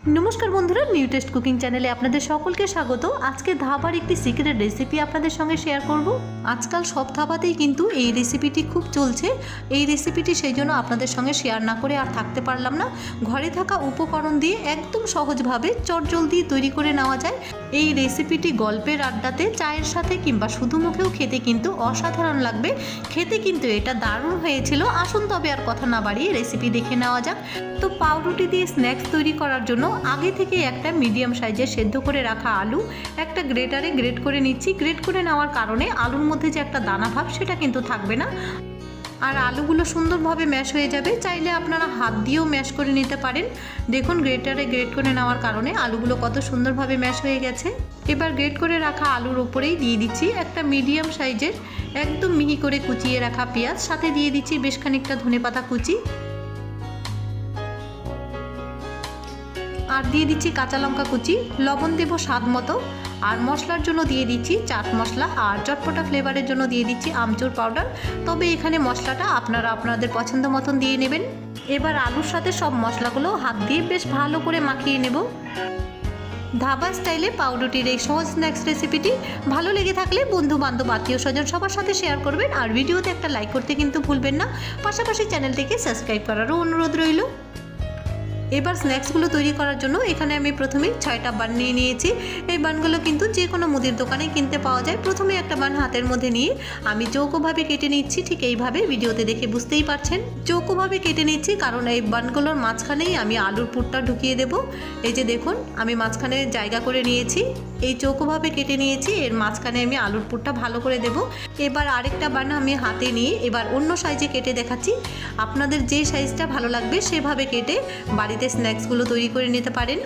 নমস্কার বন্ধুরা new test cooking চ্যানেলে আপনাদের সকলকে স্বাগত। আজকে ধাবার একটি সিক্রেট রেসিপি আপনাদের সঙ্গে শেয়ার করব। আজকাল সব ধাবাতেই কিন্তু এই রেসিপিটি খুব চলছে। এই রেসিপিটি সেই জন্য আপনাদের সঙ্গে শেয়ার না করে আর থাকতে পারলাম না। ঘরে থাকা উপকরণ দিয়ে একদম সহজভাবে চটজলদি তৈরি করে নেওয়া যায়। এই রেসিপিটি গল্পের আড্ডাতে, চায়ের সাথে কিংবা শুধু মুখেও খেতে কিন্তু অসাধারণ লাগবে। খেতে কিন্তু এটা দারুণ হয়েছিল। আসুন তবে আর কথা না বাড়িয়ে রেসিপি দেখে নেওয়া যাক। তো পাউরুটি দিয়ে স্ন্যাক্স তৈরি করার জন্য আগে থেকে একটা মিডিয়াম সাইজের সেদ্ধ করে রাখা আলু, একটা গ্রেটারে গ্রেট করে নিচ্ছি। গ্রেট করে নেওয়ার কারণে আলুর মধ্যে যে একটা দানা ভাব, সেটা কিন্তু থাকবে না। আর আলুগুলো সুন্দরভাবে ম্যাশ হয়ে যাবে। চাইলে আপনারা হাত দিয়েও ম্যাশ করে নিতে পারেন। দেখুন গ্রেটারে গ্রেট করে নেওয়ার কারণে আলুগুলো কত সুন্দরভাবে ম্যাশ হয়ে গেছে। এবার গ্রেট করে রাখা আলুর ওপরেই দিয়ে দিচ্ছি একটা মিডিয়াম সাইজের, একদম মিহি করে কুচিয়ে রাখা পেঁয়াজ। সাথে দিয়ে দিচ্ছি বেশ খানিকটা ধনেপাতা কুচি। আর দিয়ে দিচ্ছি কাঁচা লঙ্কা কুচি, লবণ দেবো স্বাদ মতো। আর মশলার জন্য দিয়ে দিচ্ছি চাট মশলা আর চটপটা ফ্লেভারের জন্য দিয়ে দিচ্ছি আমচুর পাউডার। তবে এখানে মশলাটা আপনারা আপনাদের পছন্দ মতন দিয়ে নেবেন। এবার আলুর সাথে সব মশলাগুলো হাত দিয়ে বেশ ভালো করে মাখিয়ে নেব। ধাবা স্টাইলে পাউরুটির এই সহজ স্ন্যাক্স রেসিপিটি ভালো লেগে থাকলে বন্ধু বান্ধব আত্মীয় স্বজন সবার সাথে শেয়ার করবেন। আর ভিডিওতে একটা লাইক করতে কিন্তু ভুলবেন না। পাশাপাশি চ্যানেলটিকে সাবস্ক্রাইব করারও অনুরোধ রইল। এবার স্ন্যাক্সগুলো তৈরি করার জন্য এখানে আমি প্রথমে ছয়টা বান নিয়ে নিয়েছি। এই বানগুলো কিন্তু যে কোনো মুদির দোকানে কিনতে পাওয়া যায়। প্রথমে একটা বান হাতের মধ্যে নিয়ে আমি চৌকোভাবে কেটে নিচ্ছি, ঠিক এইভাবে। ভিডিওতে দেখে বুঝতেই পারছেন। চৌকোভাবে কেটে নিচ্ছি, কারণ এই বানগুলোর মাঝখানেই আমি আলুর পুরটা ঢুকিয়ে দেব। এই যে দেখুন, আমি মাঝখানে জায়গা করে নিয়েছি। এই চৌকোভাবে কেটে নিয়েছি, এর মাঝখানে আমি আলুর পুরটা ভালো করে দেব। এবার আরেকটা বান আমি হাতে নিয়ে এবার অন্য সাইজে কেটে দেখাচ্ছি। আপনাদের যে সাইজটা ভালো লাগবে সেভাবে কেটে বাড়িতে স্ন্যাক্সগুলো তৈরি করে নিতে পারেন।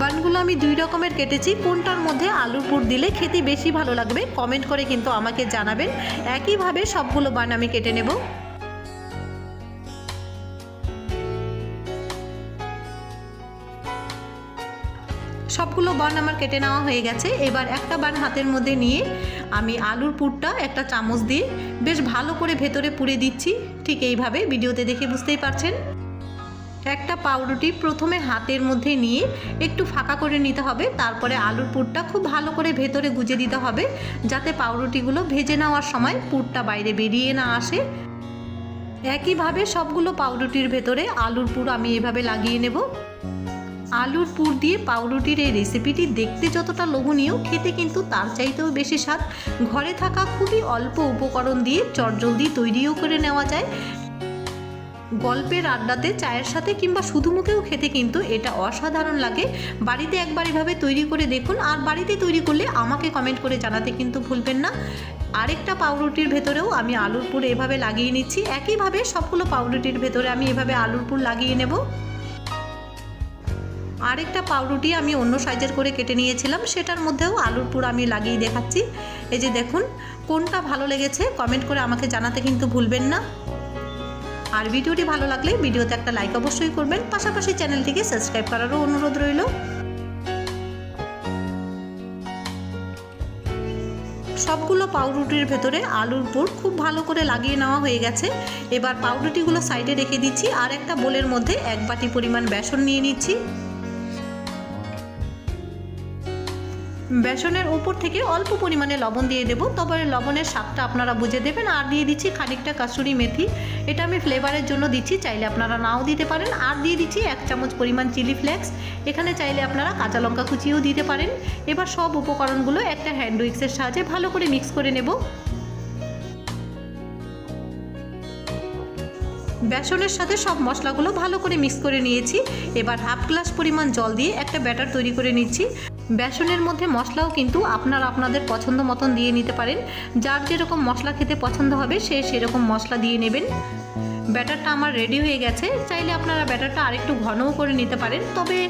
বানগুলো আমি দুই রকমের কেটেছি। কোনটার মধ্যে আলুর পুর দিলে খেতে বেশি ভালো লাগবে কমেন্ট করে কিন্তু আমাকে জানাবেন। একইভাবে সবগুলো বান আমি কেটে নেব। সবগুলো বান আমার কেটে নেওয়া হয়ে গেছে। এবার একটা বান হাতের মধ্যে নিয়ে আমি আলুর পুরটা একটা চামচ দিয়ে বেশ ভালো করে ভেতরে পুড়ে দিচ্ছি। ঠিক এইভাবে ভিডিওতে দেখে বুঝতেই পারছেন। একটা পাউরুটি প্রথমে হাতের মধ্যে নিয়ে একটু ফাঁকা করে নিতে হবে। তারপরে আলুর পুরটা খুব ভালো করে ভেতরে গুজে দিতে হবে, যাতে পাউরুটিগুলো ভেজে নেওয়ার সময় পুরটা বাইরে বেরিয়ে না আসে। একইভাবে সবগুলো পাউরুটির ভেতরে আলুর পুর আমি এভাবে লাগিয়ে নেব। আলুর পুর দিয়ে পাউরুটির এই রেসিপিটি দেখতে যতটা লোভনীয়, খেতে কিন্তু তার চাইতেও বেশি স্বাদ। ঘরে থাকা খুবই অল্প উপকরণ দিয়ে চটজলদি তৈরিও করে নেওয়া যায়। গল্পের আড্ডাতে চায়ের সাথে কিংবা শুধু মুখেও খেতে কিন্তু এটা অসাধারণ লাগে। বাড়িতে একবার এভাবে তৈরি করে দেখুন, আর বাড়িতে তৈরি করলে আমাকে কমেন্ট করে জানাতে কিন্তু ভুলবেন না। আরেকটা পাউরুটির ভেতরেও আমি আলুর পুর এভাবে লাগিয়ে নিচ্ছি। একইভাবে সবগুলো পাউরুটির ভেতরে আমি এভাবে আলুর পুর লাগিয়ে নেব। আরেকটা পাউরুটি আমি অন্য সাইজের করে কেটে নিয়েছিলাম, সেটার মধ্যেও আলুর পুর আমি লাগিয়ে দেখাচ্ছি। এই যে দেখুন, কোনটা ভালো লেগেছে কমেন্ট করে আমাকে জানাতে কিন্তু ভুলবেন না। আর ভিডিওটি ভালো লাগলে ভিডিওতে একটা লাইক অবশ্যই করবেন। পাশাপাশি চ্যানেলটিকে সাবস্ক্রাইব করারও অনুরোধ রইল। সবগুলো পাউরুটির ভেতরে আলুর পুর খুব ভালো করে লাগিয়ে নেওয়া হয়ে গেছে। এবার পাউরুটিগুলো সাইডে রেখে দিচ্ছি আর একটা বোলের মধ্যে এক বাটি পরিমাণ বেসন নিয়ে নিচ্ছি। বেসনের উপর থেকে অল্প পরিমাণে লবণ দিয়ে দেবো। তবে লবণের স্বাদটা আপনারা বুঝে দেবেন। আর দিয়ে দিচ্ছি খানিকটা কাসুরি মেথি। এটা আমি ফ্লেভারের জন্য দিচ্ছি, চাইলে আপনারা নাও দিতে পারেন। আর দিয়ে দিচ্ছি এক চামচ পরিমাণ চিলি ফ্লেক্স। এখানে চাইলে আপনারা কাঁচা লঙ্কা কুচিও দিতে পারেন। এবার সব উপকরণগুলো একটা হ্যান্ড উইক্সের সাহায্যে ভালো করে মিক্স করে নেব। বেসনের সাথে সব মশলাগুলো ভালো করে মিক্স করে নিয়েছি। এবার হাফ গ্লাস পরিমাণ জল দিয়ে একটা ব্যাটার তৈরি করে নিচ্ছি। বেসনের মধ্যে মশলাও কিন্তু আপনারা আপনাদের পছন্দ মতন দিয়ে নিতে পারেন। যার যেরকম মশলা খেতে পছন্দ হবে, সে সেরকম মশলা দিয়ে নেবেন। ব্যাটারটা আমার রেডি হয়ে গেছে। চাইলে আপনারা ব্যাটারটা আরেকটু ঘনও করে নিতে পারেন। তবে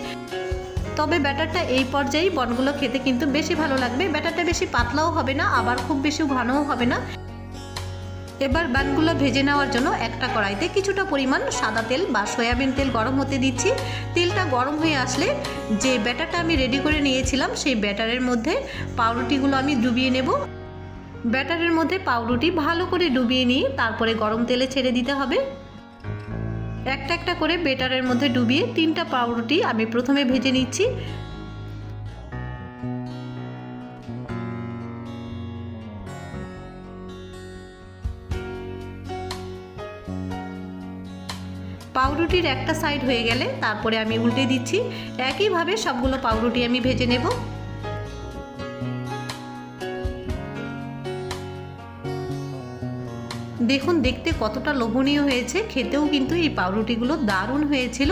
তবে ব্যাটারটা এই পর্যায়েই বনগুলো খেতে কিন্তু বেশি ভালো লাগবে। ব্যাটারটা বেশি পাতলাও হবে না, আবার খুব বেশি ঘনও হবে না। এবার বানগুলো ভেজে নেওয়ার জন্য একটা কড়াইতে কিছুটা পরিমাণ সাদা তেল বা সয়াবিন তেল গরম হতে দিচ্ছি। তেলটা গরম হয়ে আসলে যে ব্যাটারটা আমি রেডি করে নিয়েছিলাম, সেই ব্যাটারের মধ্যে পাউরুটিগুলো আমি ডুবিয়ে নেব। ব্যাটারের মধ্যে পাউরুটি ভালো করে ডুবিয়ে নিয়ে তারপরে গরম তেলে ছেড়ে দিতে হবে। একটা একটা করে বেটারের মধ্যে ডুবিয়ে তিনটা পাউরুটি আমি প্রথমে ভেজে নিচ্ছি। পাউরুটির একটা সাইড হয়ে গেলে তারপরে আমি উল্টে দিচ্ছি। একইভাবে সবগুলো পাউরুটি আমি ভেজে নেব। দেখুন, দেখতে কতটা লোভনীয় হয়েছে। খেতেও কিন্তু এই পাউরুটিগুলো দারুণ হয়েছিল।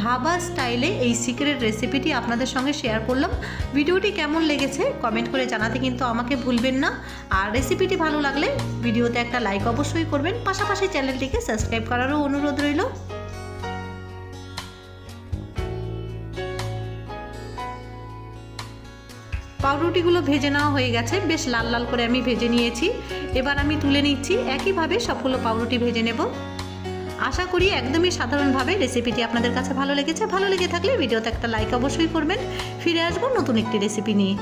ধাবা স্টাইলে এই সিক্রেট রেসিপিটি আপনাদের সঙ্গে শেয়ার করলাম। ভিডিওটি কেমন লেগেছে কমেন্ট করে জানাতে কিন্তু আমাকে ভুলবেন না। আর রেসিপিটি ভালো লাগলে ভিডিওতে একটা লাইক অবশ্যই করবেন। পাশাপাশি চ্যানেলটিকে সাবস্ক্রাইব করারও অনুরোধ রইল। পাউরুটিগুলো ভেজে নেওয়া হয়ে গেছে, বেশ লাল লাল করে আমি ভেজে নিয়েছি। এবার আমি তুলে নিচ্ছি, একইভাবে সবগুলো পাউরুটি ভেজে নেব। আশা করি একদমই সাধারণভাবে রেসিপিটি আপনাদের কাছে ভালো লেগেছে। ভালো লেগে থাকলে ভিডিওতে একটা লাইক অবশ্যই করবেন। ফিরে আসব নতুন একটি রেসিপি নিয়ে।